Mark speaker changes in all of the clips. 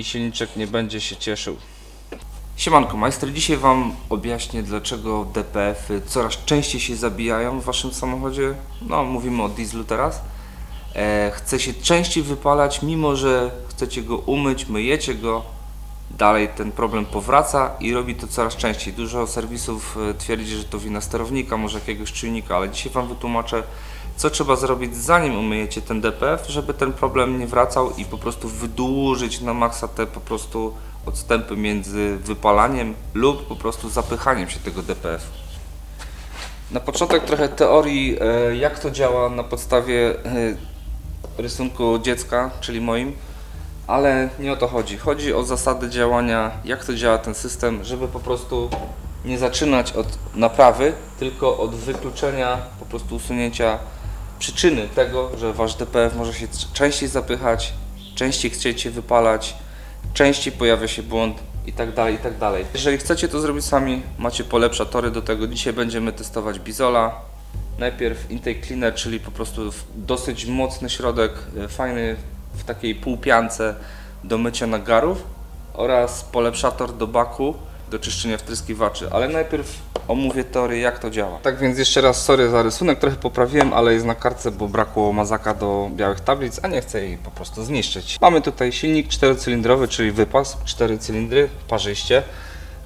Speaker 1: i silniczek nie będzie się cieszył. Siemanko Majster, dzisiaj Wam objaśnię dlaczego DPF-y coraz częściej się zabijają w Waszym samochodzie. No, mówimy o dieslu teraz. E, chce się częściej wypalać, mimo że chcecie go umyć, myjecie go, dalej ten problem powraca i robi to coraz częściej. Dużo serwisów e, twierdzi, że to wina sterownika, może jakiegoś czujnika, ale dzisiaj Wam wytłumaczę, co trzeba zrobić zanim umyjecie ten DPF, żeby ten problem nie wracał i po prostu wydłużyć na maksa te po prostu odstępy między wypalaniem lub po prostu zapychaniem się tego DPF. Na początek trochę teorii, e, jak to działa na podstawie e, rysunku dziecka, czyli moim, ale nie o to chodzi. Chodzi o zasady działania, jak to działa ten system, żeby po prostu nie zaczynać od naprawy, tylko od wykluczenia, po prostu usunięcia przyczyny tego, że wasz DPF może się częściej zapychać, częściej chcieć wypalać, częściej pojawia się błąd i tak dalej, i tak dalej. Jeżeli chcecie to zrobić sami, macie polepsza tory do tego. Dzisiaj będziemy testować Bizola. Najpierw intake cleaner, czyli po prostu dosyć mocny środek, e, fajny w takiej półpiance do mycia nagarów oraz polepszator do baku do czyszczenia wtryskiwaczy, ale najpierw omówię teorię jak to działa. Tak więc jeszcze raz sorry za rysunek, trochę poprawiłem, ale jest na kartce, bo brakło mazaka do białych tablic, a nie chcę jej po prostu zniszczyć. Mamy tutaj silnik czterocylindrowy, czyli wypas, cztery cylindry, parzyście,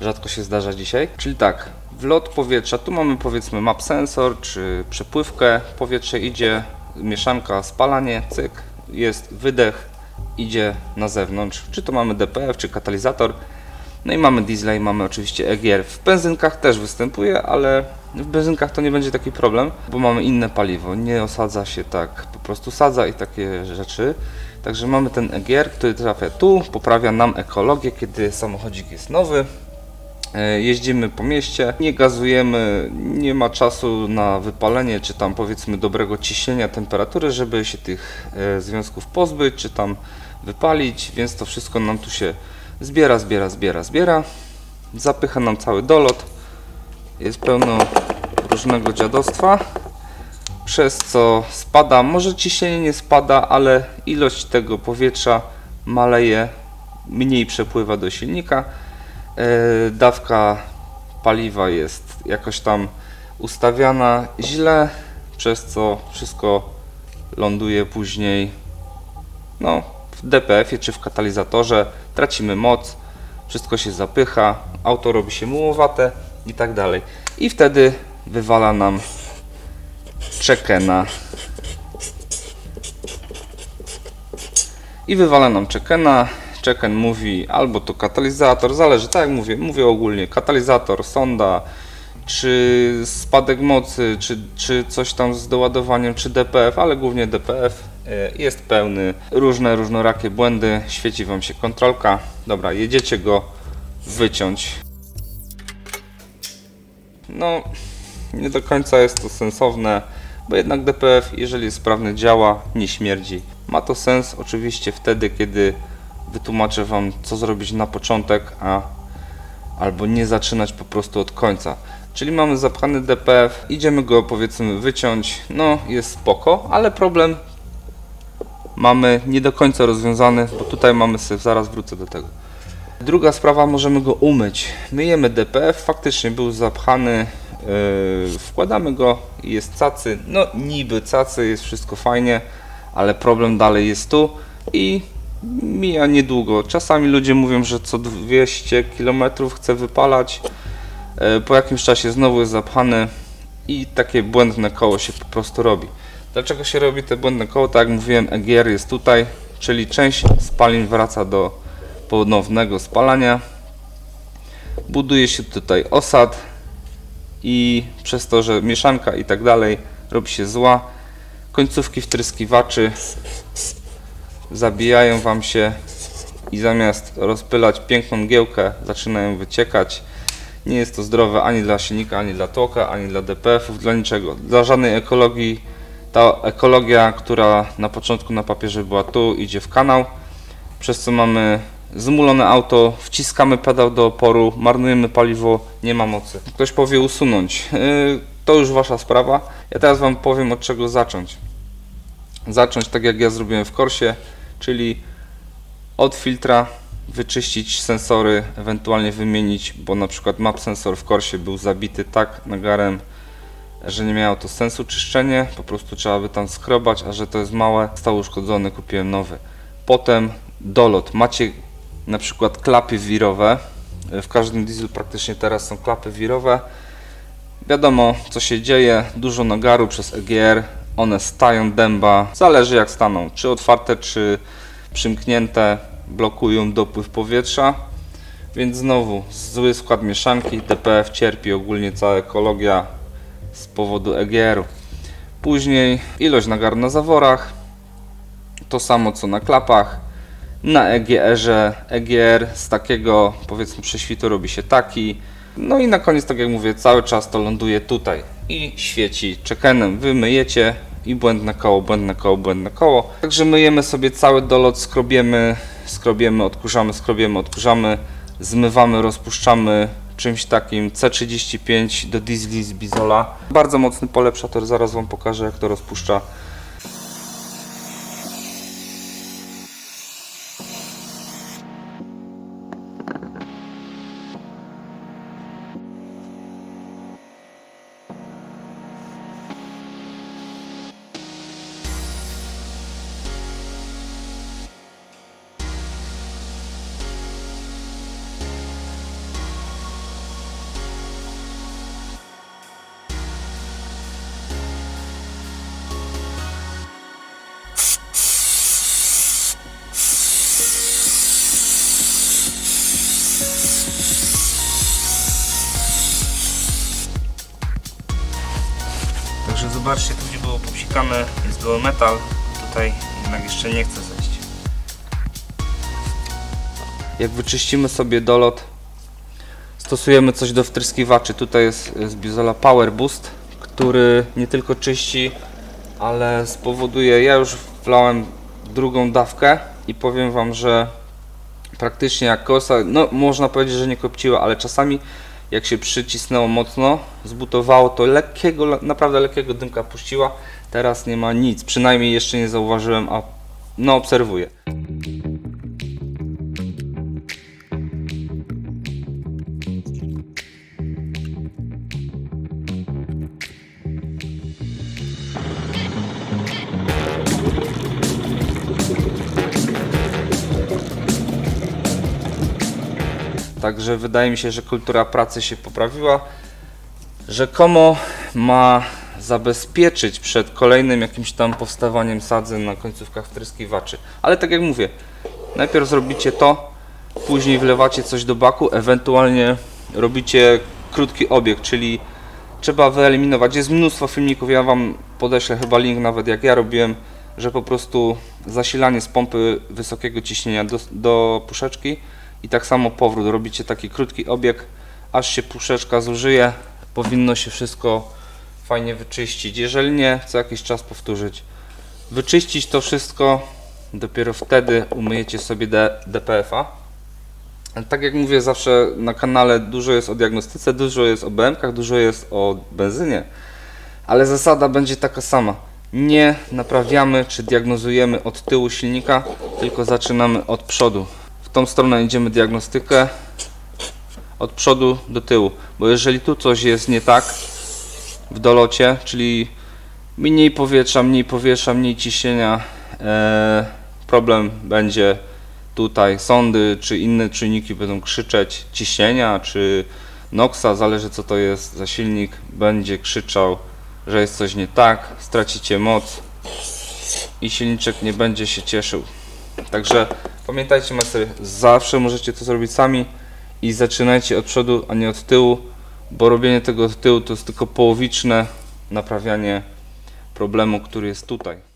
Speaker 1: rzadko się zdarza dzisiaj. Czyli tak, wlot powietrza, tu mamy powiedzmy map sensor, czy przepływkę, powietrze idzie, mieszanka, spalanie, cyk, jest wydech, idzie na zewnątrz, czy to mamy DPF, czy katalizator. No i mamy diesla i mamy oczywiście EGR. W benzynkach też występuje, ale w benzynkach to nie będzie taki problem, bo mamy inne paliwo. Nie osadza się tak, po prostu sadza i takie rzeczy. Także mamy ten EGR, który trafia tu, poprawia nam ekologię, kiedy samochodzik jest nowy. E, Jeździmy po mieście, nie gazujemy, nie ma czasu na wypalenie, czy tam powiedzmy dobrego ciśnienia temperatury, żeby się tych e, związków pozbyć, czy tam wypalić, więc to wszystko nam tu się zbiera, zbiera, zbiera, zbiera. Zapycha nam cały dolot. Jest pełno różnego dziadostwa, przez co spada, może ciśnienie nie spada, ale ilość tego powietrza maleje, mniej przepływa do silnika. E, dawka paliwa jest jakoś tam ustawiana źle, przez co wszystko ląduje później no, w DPF-ie czy w katalizatorze, tracimy moc, wszystko się zapycha, auto robi się mułowate i tak dalej. I wtedy wywala nam czekena. I wywala nam czekena. Czeken mówi albo to katalizator, zależy, tak jak mówię, mówię ogólnie, katalizator, sonda, czy spadek mocy, czy, czy coś tam z doładowaniem, czy DPF, ale głównie DPF jest pełny, różne różnorakie błędy, świeci Wam się kontrolka. Dobra, jedziecie go wyciąć. No, nie do końca jest to sensowne, bo jednak DPF, jeżeli sprawny, działa, nie śmierdzi. Ma to sens oczywiście wtedy, kiedy wytłumaczę Wam, co zrobić na początek, a albo nie zaczynać po prostu od końca. Czyli mamy zapchany DPF, idziemy go powiedzmy wyciąć, no jest spoko, ale problem mamy nie do końca rozwiązany, bo tutaj mamy sobie, zaraz wrócę do tego. Druga sprawa, możemy go umyć. Myjemy DPF, faktycznie był zapchany, yy, wkładamy go jest cacy. No niby cacy, jest wszystko fajnie, ale problem dalej jest tu i mija niedługo. Czasami ludzie mówią, że co 200 km chce wypalać, yy, po jakimś czasie znowu jest zapchany i takie błędne koło się po prostu robi. Dlaczego się robi te błędne koło? Tak jak mówiłem, EGR jest tutaj, czyli część spalin wraca do ponownego spalania. Buduje się tutaj osad i przez to, że mieszanka i tak dalej robi się zła, końcówki wtryskiwaczy zabijają Wam się i zamiast rozpylać piękną giełkę zaczynają wyciekać. Nie jest to zdrowe ani dla silnika, ani dla tłoka, ani dla DPF-ów, dla niczego. Dla żadnej ekologii. Ta ekologia, która na początku na papierze była tu, idzie w kanał przez co mamy zmulone auto, wciskamy pedał do oporu, marnujemy paliwo, nie ma mocy. Ktoś powie usunąć. Yy, to już wasza sprawa. Ja teraz wam powiem od czego zacząć. Zacząć tak jak ja zrobiłem w korsie, czyli od filtra wyczyścić sensory, ewentualnie wymienić, bo na przykład map sensor w korsie był zabity tak nagarem, że nie miało to sensu czyszczenie, po prostu trzeba by tam skrobać, a że to jest małe, został uszkodzony, kupiłem nowy. Potem dolot. Macie na przykład klapy wirowe. W każdym dieslu praktycznie teraz są klapy wirowe. Wiadomo co się dzieje, dużo nagaru przez EGR, one stają dęba, zależy jak staną, czy otwarte, czy przymknięte, blokują dopływ powietrza. Więc znowu zły skład mieszanki, DPF cierpi ogólnie cała ekologia z powodu EGR-u. Później ilość nagaru na zaworach, to samo co na klapach. Na EGR-ze EGR z takiego powiedzmy prześwitu robi się taki. No i na koniec, tak jak mówię, cały czas to ląduje tutaj i świeci czekenem. Wy myjecie i błędne koło, błędne koło, błędne koło. Także myjemy sobie cały dolot, skrobiemy, skrobiemy, odkurzamy, skrobiemy, odkurzamy, zmywamy, rozpuszczamy czymś takim C35 do diesli z Bizola. Bardzo mocny polepszator, zaraz Wam pokażę jak to rozpuszcza. Zobaczcie, tu gdzie było popsikane jest goły metal, tutaj jednak jeszcze nie chce zejść. Jak wyczyścimy sobie dolot, stosujemy coś do wtryskiwaczy. Tutaj jest z Bizola Power Boost, który nie tylko czyści, ale spowoduje, ja już wlałem drugą dawkę i powiem Wam, że praktycznie jak kosa, no można powiedzieć, że nie kopciła, ale czasami jak się przycisnęło mocno, zbutowało to lekkiego, le- naprawdę lekkiego dymka puściła. Teraz nie ma nic, przynajmniej jeszcze nie zauważyłem, a no obserwuję. Także wydaje mi się, że kultura pracy się poprawiła. Rzekomo ma zabezpieczyć przed kolejnym jakimś tam powstawaniem sadzeń na końcówkach wtryskiwaczy. Ale tak jak mówię, najpierw zrobicie to, później wlewacie coś do baku, ewentualnie robicie krótki obieg, czyli trzeba wyeliminować. Jest mnóstwo filmików, ja Wam podeślę chyba link nawet jak ja robiłem, że po prostu zasilanie z pompy wysokiego ciśnienia do, do puszeczki i tak samo powrót. Robicie taki krótki obieg, aż się puszeczka zużyje, powinno się wszystko fajnie wyczyścić. Jeżeli nie, co jakiś czas powtórzyć. Wyczyścić to wszystko, dopiero wtedy umyjecie sobie DPF-a. Tak jak mówię zawsze na kanale dużo jest o diagnostyce, dużo jest o BMK, dużo jest o benzynie, ale zasada będzie taka sama. Nie naprawiamy czy diagnozujemy od tyłu silnika, tylko zaczynamy od przodu. Tą stronę idziemy diagnostykę od przodu do tyłu, bo jeżeli tu coś jest nie tak w dolocie, czyli mniej powietrza, mniej powietrza, mniej ciśnienia, e, problem będzie tutaj sądy czy inne czynniki będą krzyczeć ciśnienia czy NOXa, zależy co to jest za silnik, będzie krzyczał, że jest coś nie tak, stracicie moc i silniczek nie będzie się cieszył. Także pamiętajcie mastery, zawsze możecie to zrobić sami i zaczynajcie od przodu, a nie od tyłu, bo robienie tego od tyłu to jest tylko połowiczne naprawianie problemu, który jest tutaj.